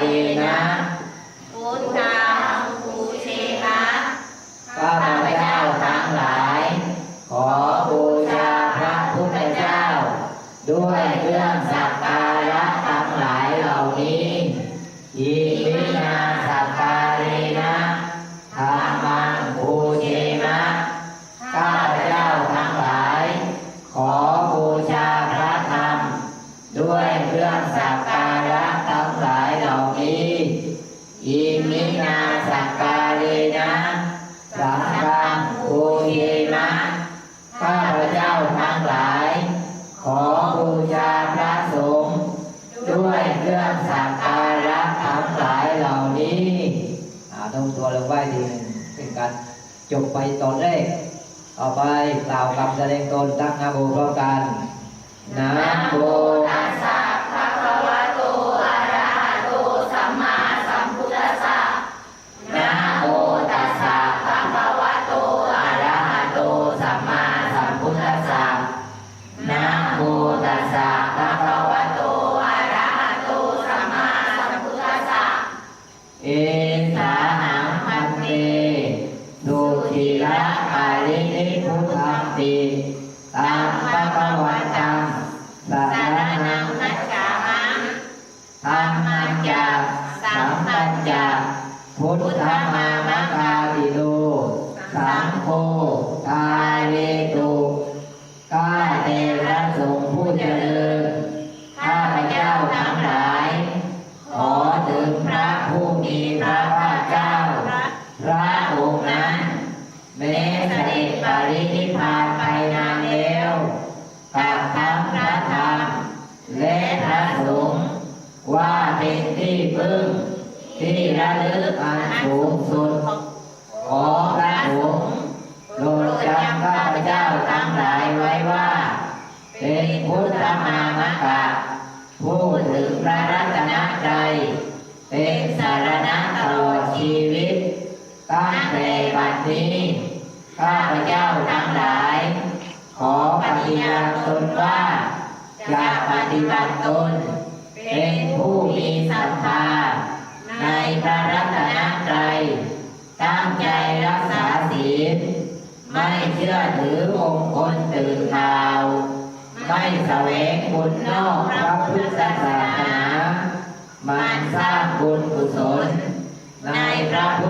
เรนะพุทธังปูเชนะข้าพเจ้าทั้งหลาย ขอบูชาพระพุทธเจ้า ด้วยเครื่องสักการะทั้งหลายเหล่านี้อิมินาสักการะนะธรรมังบูเชนะข้าพเจ้าทั้งหลาย ขอบูชาพระธรรม ด้วยเครื่องสักการ การะนะสังฆังบูเชนะข้าพเจ้าทั้งหลาย ขอบูชาพระสงฆ์ด้วยเครื่องสักการะทั้งหลายเหล่านี้อาต้องตัวลงไหว้ทีหนึ่งเป็นการจบไปตอนแรกต่อไปกล่าวคำแสดงตนตั้งนะโมพร้อมกัน สัมมาสัมพุทธัสสะนะโมตัสสะภะคะวะโตอะระหะโตสัมมาสัมพุทธัสสะเอสานังพันเตดูทีละกาลินิพุทธังติตังพระวันตังสารนังนัจจามังธรรมัญจาสัมปัญจาพุทธมามะคาติโลสังโฆ ระสงฆ์ผู้เจริญ ข้าพเจ้าทั้งหลาย ขอถึงพระผู้มีพระภาคเจ้า พระองค์นั้นแม้เสด็จปรินิพพานไปนานแล้วกับทั้งพระธรรมและพระสงฆ์ว่าเป็นที่พึ่ง ที่ระลึกอันสูงสุด ขอพระสงฆ์โปรดจำข้า มามกะผู้ถึงพระรัตนตรัยเป็นสารณะตลอดชีวิตตั้งแต่บัดนี้ ข้าพเจ้าทั้งหลาย ขอปฏิญาณตนว่า จะปฏิบัติตน เป็นผู้มีศรัทธา ในพระรัตนตรัยตั้งใจรักษาศีล ไม่เชื่อถือองค์คนตื่นข่าว ไม่แสวงบุญนอกพระพุทธศาสนา มันสร้างบุญกุศลในพระพุทธ